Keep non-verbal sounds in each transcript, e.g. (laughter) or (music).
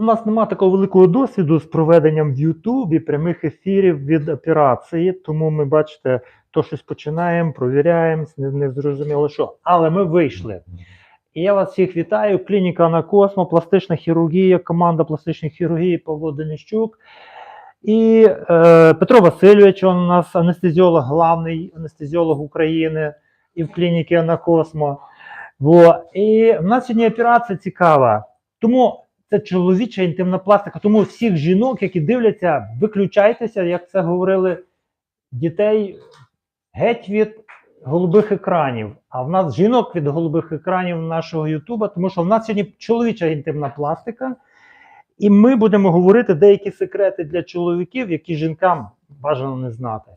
У нас немає такого великого досвіду з проведенням в Ютубі прямих ефірів від операції, тому ми, бачите, то щось починаємо, провіряємо, не, не зрозуміло що. Але ми вийшли. І я вас всіх вітаю. Клініка Анакосмо, пластична хірургія, команда пластичної хірургії Павло Денищук. І е, Петро Васильович, у нас анестезіолог, главний анестезіолог України і в клініці Анакосмо. Во. І в нас сьогодні операція цікава. Тому це чоловіча інтимна пластика. Тому всіх жінок, які дивляться, виключайтеся, як це говорили дітей, геть від голубих екранів. А в нас жінок від голубих екранів нашого Ютуба, тому що в нас сьогодні чоловіча інтимна пластика. І ми будемо говорити деякі секрети для чоловіків, які жінкам бажано не знати.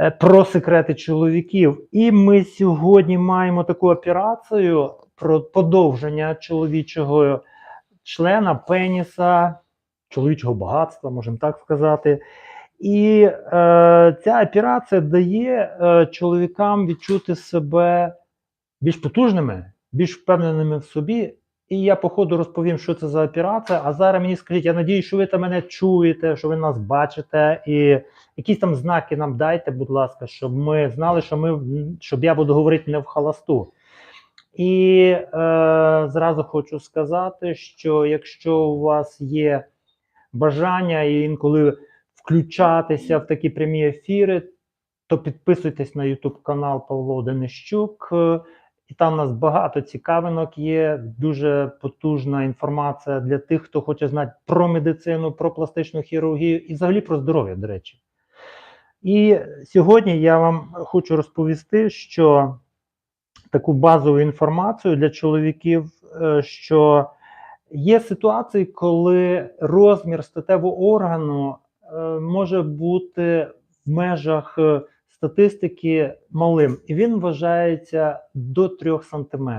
Е, Про секрети чоловіків. І ми сьогодні маємо таку операцію про подовження чоловічого члена, пеніса, чоловічого багатства, можемо так сказати. І е, ця операція дає е, чоловікам відчути себе більш потужними, більш впевненими в собі. І я по ходу розповім, що це за операція. А зараз мені скажіть, я надію, що ви там мене чуєте, що ви нас бачите, і якісь там знаки нам дайте, будь ласка, щоб ми знали, що ми щоб я буду говорити не в халасту. І е, зразу хочу сказати, що якщо у вас є бажання і інколи включатися в такі прямі ефіри, то підписуйтесь на YouTube канал Павло Денищук. І там у нас багато цікавинок є, дуже потужна інформація для тих, хто хоче знати про медицину, про пластичну хірургію і взагалі про здоров'я, до речі. І сьогодні я вам хочу розповісти, що таку базову інформацію для чоловіків, е, що є ситуації, коли розмір статевого органу е, може бути в межах е, статистики малим, і він вважається до 3 см.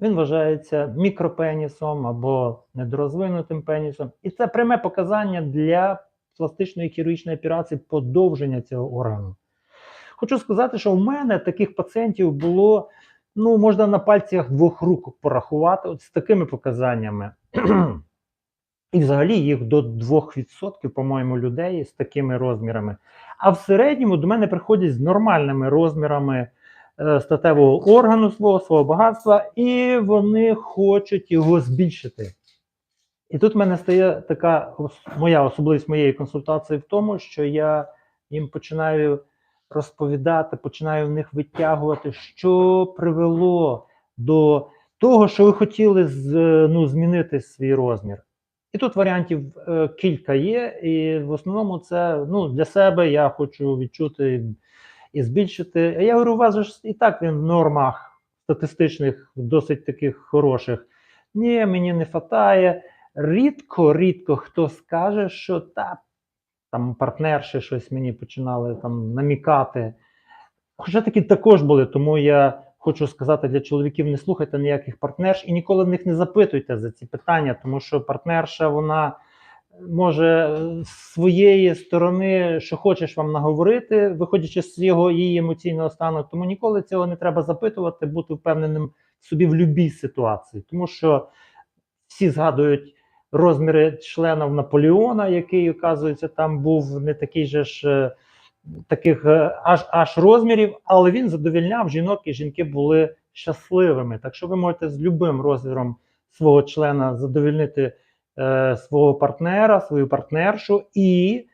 Він вважається мікропенісом або недорозвинутим пенісом. І це пряме показання для пластичної хірургічної операції подовження цього органу. Хочу сказати, що в мене таких пацієнтів було, ну, можна на пальцях двох рук порахувати, от з такими показаннями. (clears throat) І взагалі їх до 2%, по-моєму, людей з такими розмірами. А в середньому до мене приходять з нормальними розмірами е, статевого органу свого, свого багатства, і вони хочуть його збільшити. І тут в мене стає така моя особливість моєї консультації в тому, що я їм починаю розповідати, починаю в них витягувати, що привело до того, що ви хотіли з, ну, змінити свій розмір. І тут варіантів е, кілька є, і в основному це ну, для себе я хочу відчути і, і збільшити. А я говорю, у вас ж і так він в нормах статистичних, досить таких хороших. Ні, мені не фатає. Рідко, рідко хто скаже, що та там партнерші щось мені починали там намікати. Хоча такі також були, тому я хочу сказати для чоловіків: не слухайте ніяких партнерш і ніколи в них не запитуйте за ці питання, тому що партнерша вона може е, з своєї сторони, що хочеш вам наговорити, виходячи з його її емоційного стану. Тому ніколи цього не треба запитувати, бути впевненим собі в будь-якій ситуації, тому що всі згадують. Розміри членів Наполеона, який, оказується, там був не такий же ж е, таких е, аж аж розмірів, але він задовільняв жінок, і жінки були щасливими. Так що ви можете з любим розміром свого члена задовільнити е, свого партнера, свою партнершу, і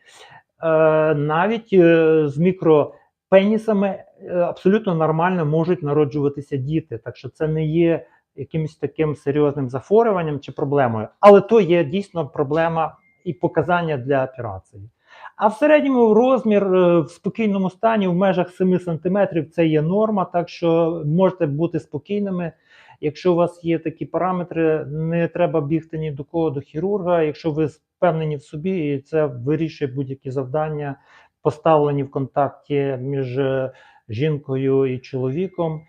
е, навіть е, з мікропенісами е, абсолютно нормально можуть народжуватися діти. Так що це не є якимось таким серйозним захворюванням чи проблемою, але то є дійсно проблема і показання для операції. А в середньому розмір е, в спокійному стані в межах 7 см це є норма, так що можете бути спокійними. Якщо у вас є такі параметри, не треба бігти ні до кого до хірурга. Якщо ви впевнені в собі, і це вирішує будь-які завдання, поставлені в контакті між е, жінкою і чоловіком.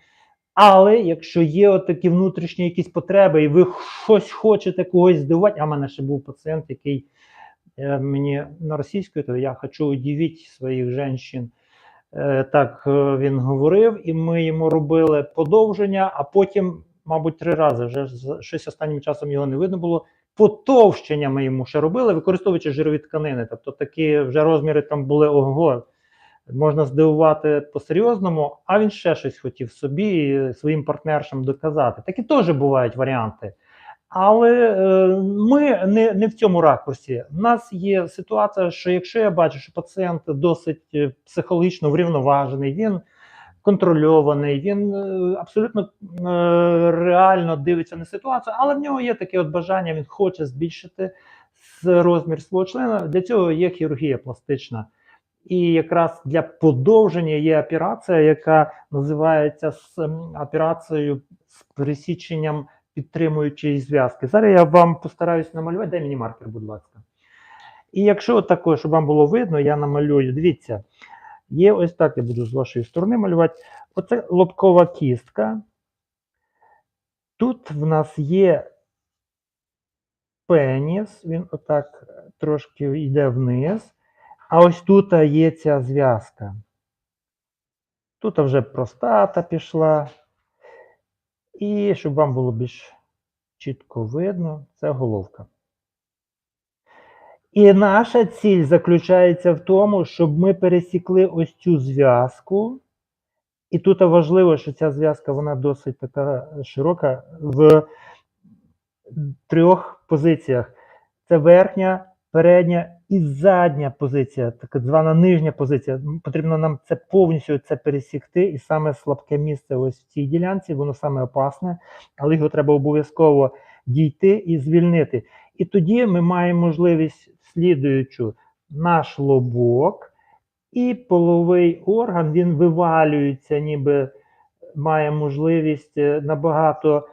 Але якщо є от такі внутрішні якісь потреби, і ви щось хочете когось здивувати, а в мене ще був пацієнт, який е, мені на російською, то я хочу удивити своїх жінок. Е, так е, він говорив, і ми йому робили подовження, а потім, мабуть, три рази вже щось останнім часом його не видно було. потовщення ми йому ще робили, використовуючи жирові тканини. Тобто такі вже розміри там були ого. Можна здивувати по-серйозному, а він ще щось хотів собі і своїм партнершам доказати. Такі теж бувають варіанти. Але е, ми не, не в цьому ракурсі. У нас є ситуація, що якщо я бачу, що пацієнт досить е, психологічно врівноважений, він контрольований, він е, абсолютно е, реально дивиться на ситуацію, але в нього є таке от бажання, він хоче збільшити розмір свого члена. Для цього є хірургія пластична. І якраз для подовження є операція, яка називається з операцією з пересіченням підтримуючої зв'язки. Зараз я вам постараюсь намалювати. Дай мені маркер, будь ласка. І якщо також, щоб вам було видно, я намалюю. Дивіться, є ось так, я буду з вашої сторони малювати. Оце лобкова кістка. Тут в нас є пеніс, він отак трошки йде вниз. А ось тут є ця зв'язка. Тут вже простата пішла. І щоб вам було більш чітко видно, це головка. І наша ціль заключається в тому, щоб ми пересікли ось цю зв'язку. І тут важливо, що ця зв'язка вона досить така широка в трьох позиціях: це верхня, передня і задня позиція, так звана нижня позиція. Потрібно нам це повністю це пересікти, і саме слабке місце ось в цій ділянці, воно саме опасне, але його треба обов'язково дійти і звільнити. І тоді ми маємо можливість слідуючу наш лобок і половий орган він вивалюється, ніби має можливість е, набагато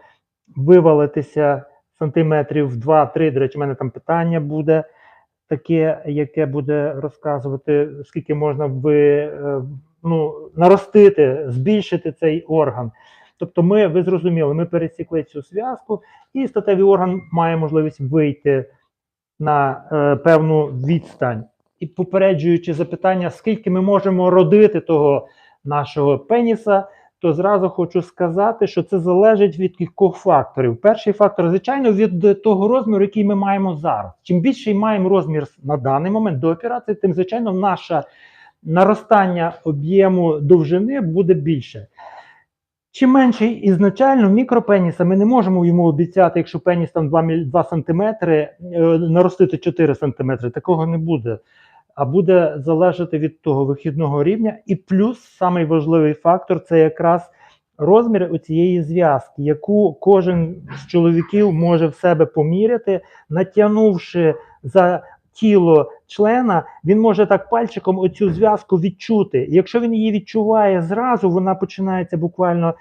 вивалитися сантиметрів 2-3. До речі, у мене там питання буде таке, яке буде розказувати, скільки можна ви, е, ну, наростити, збільшити цей орган. Тобто, ми, ви зрозуміли, ми пересікли цю зв'язку, і статевий орган має можливість вийти на е, певну відстань. І попереджуючи запитання, скільки ми можемо родити того нашого пеніса, то зразу хочу сказати, що це залежить від кількох факторів. Перший фактор, звичайно, від того розміру, який ми маємо зараз. Чим більший маємо розмір на даний момент до операції, тим звичайно наше наростання об'єму довжини буде більше. Чим менший ізначально мікропеніса, ми не можемо йому обіцяти, якщо пеніс там 2, міль- 2 см, наростити 4 см. Такого не буде. А буде залежати від того вихідного рівня. І плюс самий важливий фактор це якраз розмір цієї зв'язки, яку кожен з чоловіків може в себе поміряти, натягнувши за тіло члена, він може так пальчиком оцю зв'язку відчути. Якщо він її відчуває зразу, вона починається буквально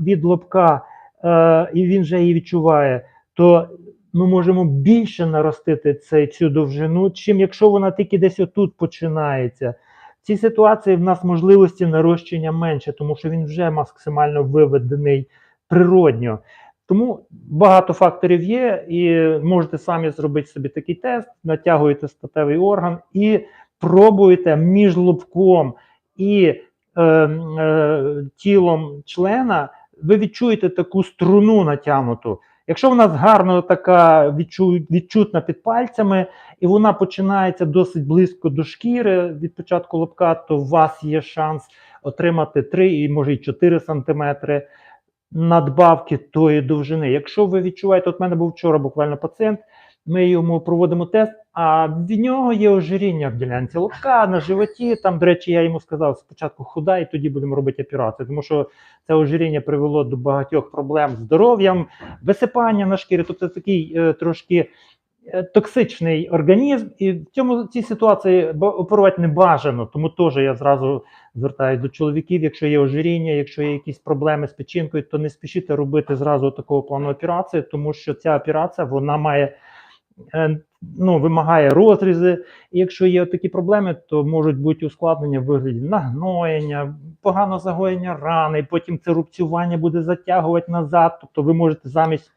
від лобка, е, і він вже її відчуває, то ми можемо більше наростити цей, цю довжину, чим якщо вона тільки десь отут починається. В цій ситуації в нас можливості нарощення менше, тому що він вже максимально виведений природньо. Тому багато факторів є, і можете самі зробити собі такий тест, натягуєте статевий орган і пробуєте між лобком і е, е, тілом члена, ви відчуєте таку струну натягнуту. Якщо вона гарно така відчу, відчутна під пальцями, і вона починається досить близько до шкіри від початку лобка, то у вас є шанс отримати 3 і може й 4 сантиметри надбавки тої довжини. Якщо ви відчуваєте, от в мене був вчора буквально пацієнт, ми йому проводимо тест, а в нього є ожиріння в ділянці лобка, на животі. Там, до речі, я йому сказав, спочатку худа, і тоді будемо робити операцію, тому що це ожиріння привело до багатьох проблем з здоров'ям, висипання на шкірі, тобто такий е, трошки е, токсичний організм, і в цьому цій ситуації оперувати не бажано. Тому теж я зразу звертаюся до чоловіків, якщо є ожиріння, якщо є якісь проблеми з печінкою, то не спішіть робити зразу такого плану операції, тому що ця операція вона має. Е, Ну, вимагає розрізи, і якщо є такі проблеми, то можуть бути ускладнення в вигляді нагноєння, погано загоєння рани, потім це рубцювання буде затягувати назад. Тобто ви можете замість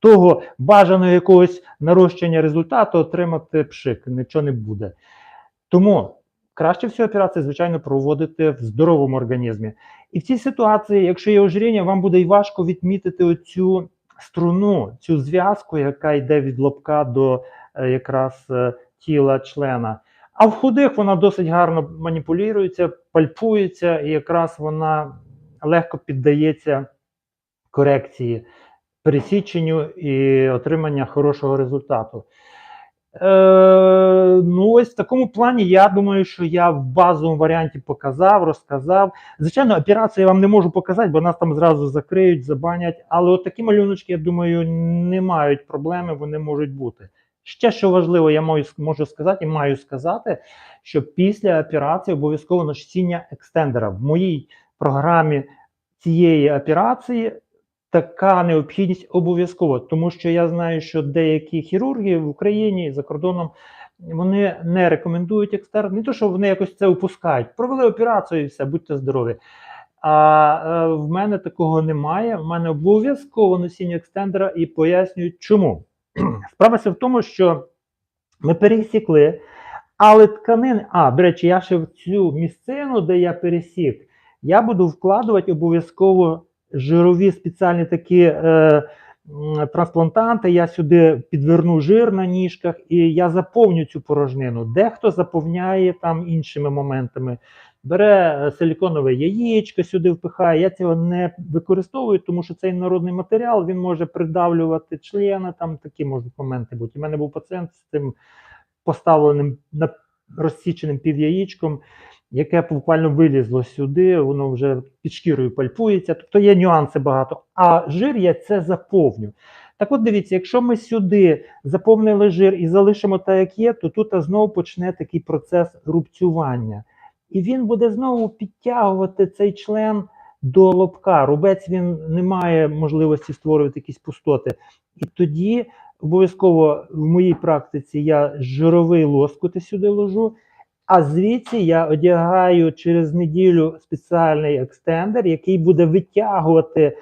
того бажаного якогось нарощення результату отримати пшик, нічого не буде. Тому краще всю операцію, звичайно, проводити в здоровому організмі. І в цій ситуації, якщо є ожиріння, вам буде й важко відмітити оцю струну, цю зв'язку, яка йде від лобка до е, якраз е, тіла члена. А в худих вона досить гарно маніпулюється, пальпується, і якраз вона легко піддається корекції, пересіченню і отримання хорошого результату. Е, ну, ось в такому плані я думаю, що я в базовому варіанті показав, розказав. Звичайно, операцію я вам не можу показати, бо нас там зразу закриють, забанять. Але от такі малюночки, я думаю, не мають проблеми, вони можуть бути. Ще що важливо, я маю, можу сказати і маю сказати, що після операції обов'язково носіння екстендера. В моїй програмі цієї операції така необхідність обов'язково, тому що я знаю, що деякі хірурги в Україні за кордоном вони не рекомендують екстерн. Не то, що вони якось це упускають. Провели операцію і все, будьте здорові. А е, в мене такого немає. В мене обов'язково носіння екстендера і пояснюють, чому. (clears throat) Справа в тому, що ми пересікли, але тканини. А, до речі, я ще в цю місцину, де я пересік, я буду вкладувати обов'язково жирові спеціальні такі е, трансплантанти. Я сюди підверну жир на ніжках і я заповню цю порожнину. Дехто заповняє там іншими моментами. Бере е, силіконове яєчко, сюди впихає. Я цього не використовую, тому що цей народний матеріал він може придавлювати члени. Там такі можуть моменти бути. У мене був пацієнт з цим поставленим на розсіченим півяєчком, яке буквально вилізло сюди, воно вже під шкірою пальпується. Тобто є нюанси багато. А жир я це заповню. Так от дивіться, якщо ми сюди заповнили жир і залишимо так, як є, то тут знову почне такий процес рубцювання. І він буде знову підтягувати цей член до лобка. Рубець він не має можливості створювати якісь пустоти. І тоді обов'язково в моїй практиці я жировий лоскути сюди ложу, а звідси я одягаю через неділю спеціальний екстендер, який буде витягувати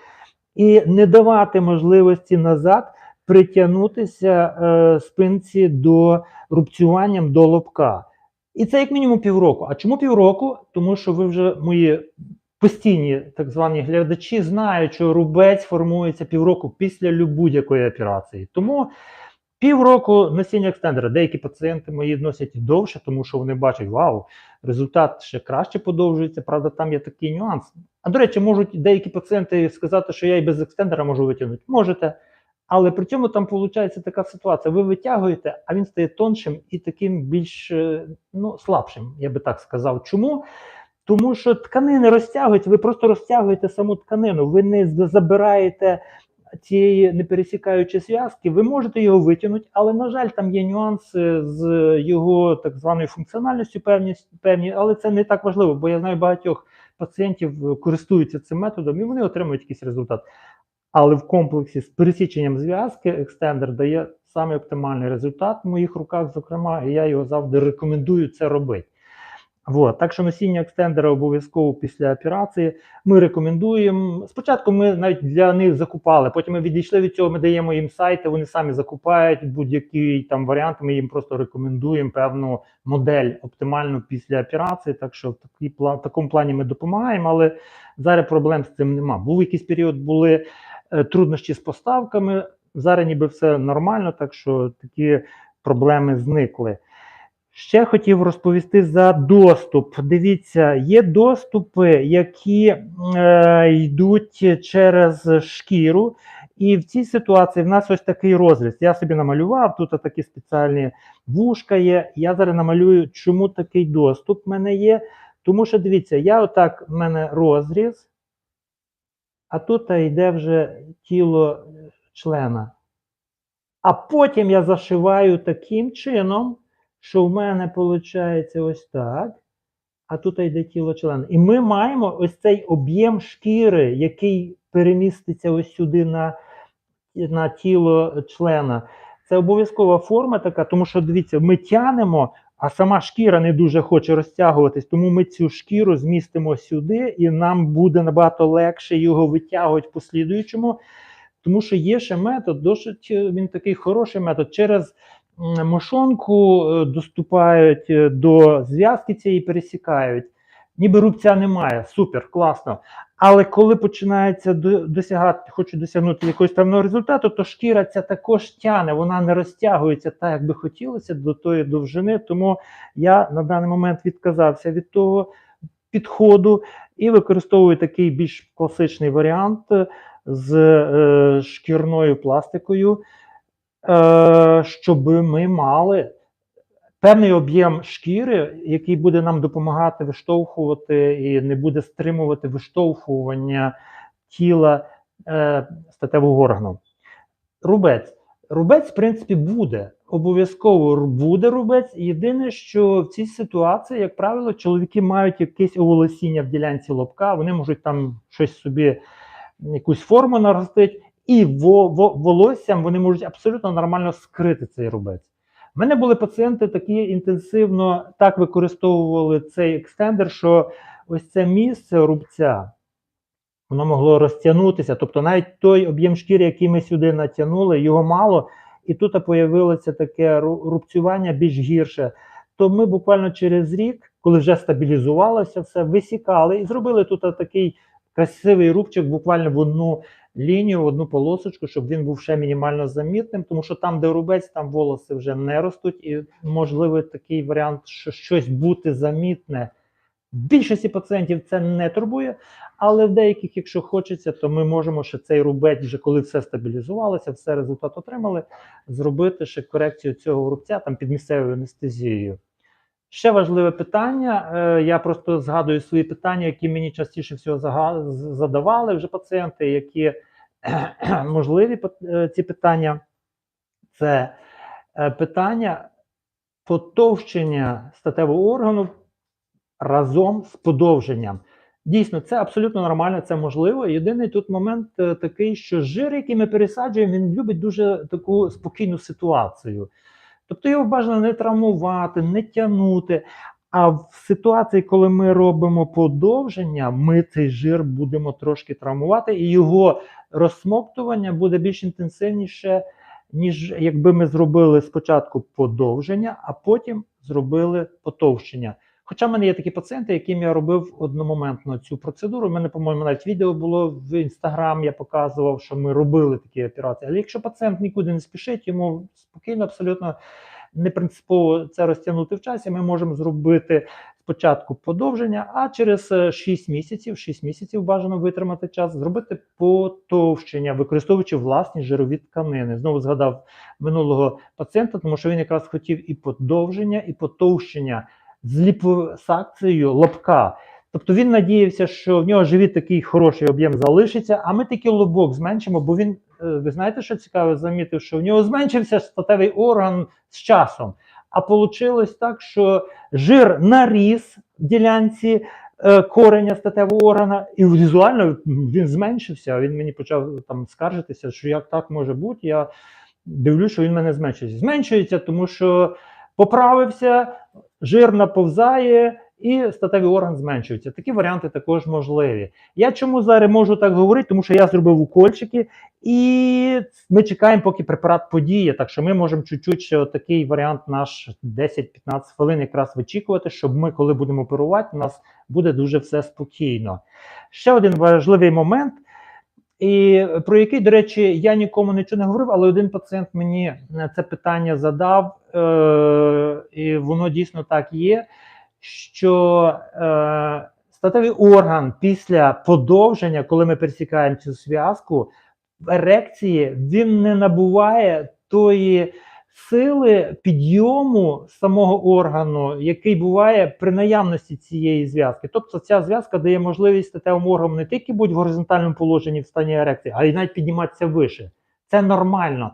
і не давати можливості назад притягнутися е, спинці до рубцюванням до лобка. І це як мінімум півроку. А чому півроку? Тому що ви вже мої постійні так звані глядачі знають, що рубець формується півроку після будь-якої операції. Тому півроку носіння екстендера. Деякі пацієнти мої носять довше, тому що вони бачать, вау, результат ще краще подовжується. Правда, там є такий нюанс. А до речі, можуть деякі пацієнти сказати, що я і без екстендера можу витягнути. Можете. Але при цьому там виходить така ситуація: ви витягуєте, а він стає тоншим і таким більш е, ну, слабшим, я би так сказав. Чому? Тому що тканини розтягуються, ви просто розтягуєте саму тканину, ви не забираєте цієї не пересікаючи зв'язки, ви можете його витягнути, але, на жаль, там є нюанси з його так званою функціональністю, певні, певні, але це не так важливо, бо я знаю багатьох пацієнтів е, користуються цим методом і вони отримують якийсь результат. Але в комплексі з пересіченням зв'язки екстендер дає саме оптимальний результат в моїх руках, зокрема, і я його завжди рекомендую це робити. Вот. Так що носіння екстендера обов'язково після операції. Ми рекомендуємо. Спочатку ми навіть для них закупали, потім ми відійшли від цього, ми даємо їм сайти, вони самі закупають будь-який там варіант. Ми їм просто рекомендуємо певну модель оптимальну після операції. Так що в, план, в такому плані ми допомагаємо, але зараз проблем з цим нема. Був якийсь період, були е, труднощі з поставками. Зараз ніби все нормально, так що такі проблеми зникли. Ще хотів розповісти за доступ. Дивіться, є доступи, які е, йдуть через шкіру. І в цій ситуації в нас ось такий розріз. Я собі намалював, тут такі спеціальні вушка є. Я зараз намалюю, чому такий доступ в мене є. Тому що дивіться, я отак, в мене розріз, а тут йде вже тіло члена. А потім я зашиваю таким чином, що в мене виходить ось так. А тут йде тіло члена. І ми маємо ось цей об'єм шкіри, який переміститься ось сюди на, на тіло члена. Це обов'язкова форма така, тому що дивіться, ми тянемо, а сама шкіра не дуже хоче розтягуватись, тому ми цю шкіру змістимо сюди, і нам буде набагато легше його витягувати в послідуючому. Тому що є ще метод, досить е, він такий хороший метод. Через мошонку е, доступають е, до зв'язки цієї, пересікають. Ніби рубця немає, супер, класно. Але коли починається досягати, хочуть досягнути якогось певного результату, то шкіра ця також тяне, вона не розтягується так, як би хотілося до тої довжини. Тому я на даний момент відказався від того підходу і використовую такий більш класичний варіант з е, шкірною пластикою, щоб ми мали певний об'єм шкіри, який буде нам допомагати виштовхувати і не буде стримувати виштовхування тіла е, статевого органу. Рубець. Рубець, в принципі, буде. Обов'язково буде рубець. Єдине, що в цій ситуації, як правило, чоловіки мають якесь оволосіння в ділянці лобка, вони можуть там щось собі, якусь форму наростити, і во, во, волоссям вони можуть абсолютно нормально скрити цей рубець. У мене були пацієнти, такі інтенсивно так використовували цей екстендер, що ось це місце рубця, воно могло розтягнутися. Тобто навіть той об'єм шкіри, який ми сюди натягнули, його мало, і тут появилося таке рубцювання більш гірше. То ми буквально через рік, коли вже стабілізувалося все, висікали і зробили тут такий красивий рубчик буквально в одну лінію, одну полосочку, щоб він був ще мінімально замітним, тому що там, де рубець, там волоси вже не ростуть, і можливий такий варіант, що щось бути замітне. Більшості пацієнтів це не турбує, але в деяких, якщо хочеться, то ми можемо ще цей рубець, вже коли все стабілізувалося, все результат отримали, зробити ще корекцію цього рубця там під місцевою анестезією. Ще важливе питання. е, Я просто згадую свої питання, які мені частіше всього задавали вже пацієнти, які можливі е, ці питання. Це е, питання потовщення статевого органу разом з подовженням. Дійсно, це абсолютно нормально, це можливо. Єдиний тут момент такий, що жир, який ми пересаджуємо, він любить дуже таку спокійну ситуацію. Тобто його бажано не травмувати, не тягнути. А в ситуації, коли ми робимо подовження, ми цей жир будемо трошки травмувати, і його розсмоктування буде більш інтенсивніше, ніж якби ми зробили спочатку подовження, а потім зробили потовщення. Хоча в мене є такі пацієнти, яким я робив одномоментно цю процедуру. У мене, по-моєму, навіть відео було в інстаграм. Я показував, що ми робили такі операції. Але якщо пацієнт нікуди не спішить, йому спокійно, абсолютно не принципово це розтягнути в часі. Ми можемо зробити спочатку подовження, а через е, 6 місяців, 6 місяців бажано витримати час, зробити потовщення, використовуючи власні жирові тканини. Знову згадав минулого пацієнта, тому що він якраз хотів і подовження, і потовщення з ліпосакцією лобка. Тобто він надіявся, що в нього живіт такий хороший об'єм залишиться, а ми тільки лобок зменшимо, бо він, е, ви знаєте, що цікаве, замітив, що в нього зменшився статевий орган з часом. А вийшло так, що жир наріс в ділянці е, кореня статевого органа, і візуально він зменшився. Він мені почав там скаржитися, що як так може бути. Я дивлюсь, що він мене зменшується. Зменшується, тому що поправився, жир наповзає. І статевий орган зменшується. Такі варіанти також можливі. Я чому зараз можу так говорити? Тому що я зробив укольчики, і ми чекаємо, поки препарат подіє. Так що ми можемо чуть-чуть ще такий варіант наш 10-15 хвилин якраз вичікувати, щоб ми, коли будемо оперувати, у нас буде дуже все спокійно. Ще один важливий момент, і про який, до речі, я нікому нічого не говорив, але один пацієнт мені е, це питання задав, е- і воно дійсно так є. Що е, статевий орган після подовження, коли ми пересікаємо цю зв'язку, ерекції він не набуває тої сили підйому самого органу, який буває при наявності цієї зв'язки. Тобто ця зв'язка дає можливість статевому органу не тільки бути в горизонтальному положенні в стані ерекції, а й навіть підніматися вище. Це нормально.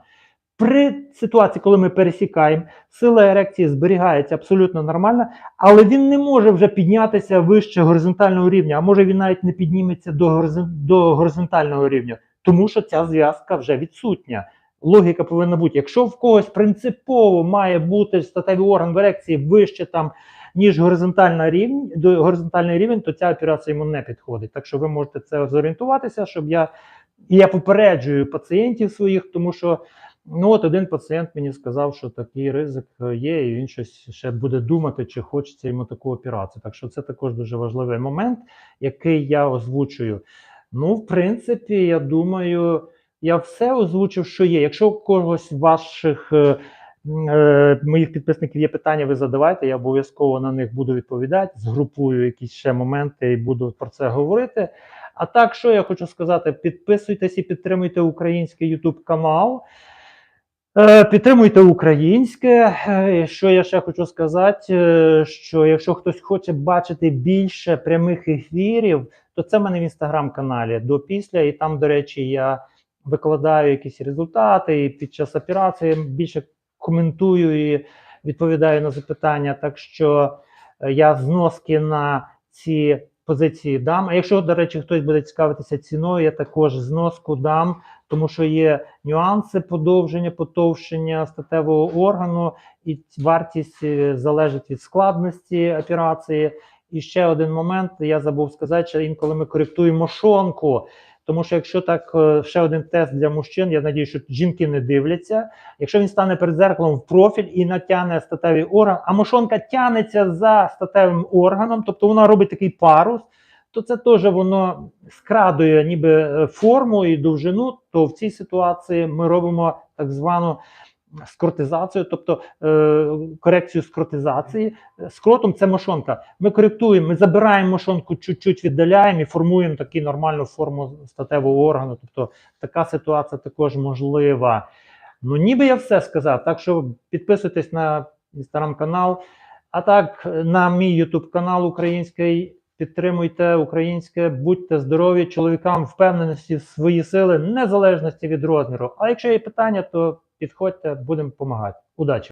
При ситуації, коли ми пересікаємо, сила ерекції зберігається абсолютно нормально, але він не може вже піднятися вище горизонтального рівня, а може він навіть не підніметься до, горизон- до горизонтального рівня, тому що ця зв'язка вже відсутня. Логіка повинна бути. Якщо в когось принципово має бути статевий орган в ерекції вище там, ніж горизонтальна рівень, до горизонтальний рівень, то ця операція йому не підходить. Так що ви можете це зорієнтуватися, щоб я і я попереджую пацієнтів своїх, тому що Ну, от один пацієнт мені сказав, що такий ризик є, і він щось ще буде думати, чи хочеться йому таку операцію. Так що це також дуже важливий момент, який я озвучую. Ну, в принципі, я думаю, я все озвучив, що є. Якщо у когось з ваших е, е, моїх підписників є питання, ви задавайте, я обов'язково на них буду відповідати, згрупую якісь ще моменти і буду про це говорити. А так, що я хочу сказати, підписуйтесь і підтримуйте український YouTube канал. Е, Підтримуйте українське. Що я ще хочу сказати? Що якщо хтось хоче бачити більше прямих ефірів, то це в мене в інстаграм-каналі до після, і там, до речі, я викладаю якісь результати і під час операції більше коментую і відповідаю на запитання. Так що е, я зноски на ці позиції дам. А якщо, до речі, хтось буде цікавитися ціною, я також зноску дам, тому що є нюанси подовження, потовщення статевого органу, і вартість е, залежить від складності операції. І ще один момент, я забув сказати, що інколи ми коректуємо мошонку. Тому що якщо так, е, ще один тест для мужчин, я надію, що жінки не дивляться. Якщо він стане перед зеркалом в профіль і натягне статевий орган, а мошонка тянеться за статевим органом, тобто вона робить такий парус, то це теж воно скрадує ніби е, форму і довжину. То в цій ситуації ми робимо так звану скротизацію, тобто е, корекцію скротизації. Скротом це мошонка. Ми коректуємо, ми забираємо мошонку, чуть-чуть віддаляємо і формуємо таку нормальну форму статевого органу. Тобто така ситуація також можлива. Ну, ніби я все сказав. Так що підписуйтесь на інстаграм-канал, а так на мій ютуб канал український. Підтримуйте українське, будьте здорові, чоловікам впевненості в свої сили, незалежності від розміру. А якщо є питання, то підходьте, будемо допомагати. Удачі!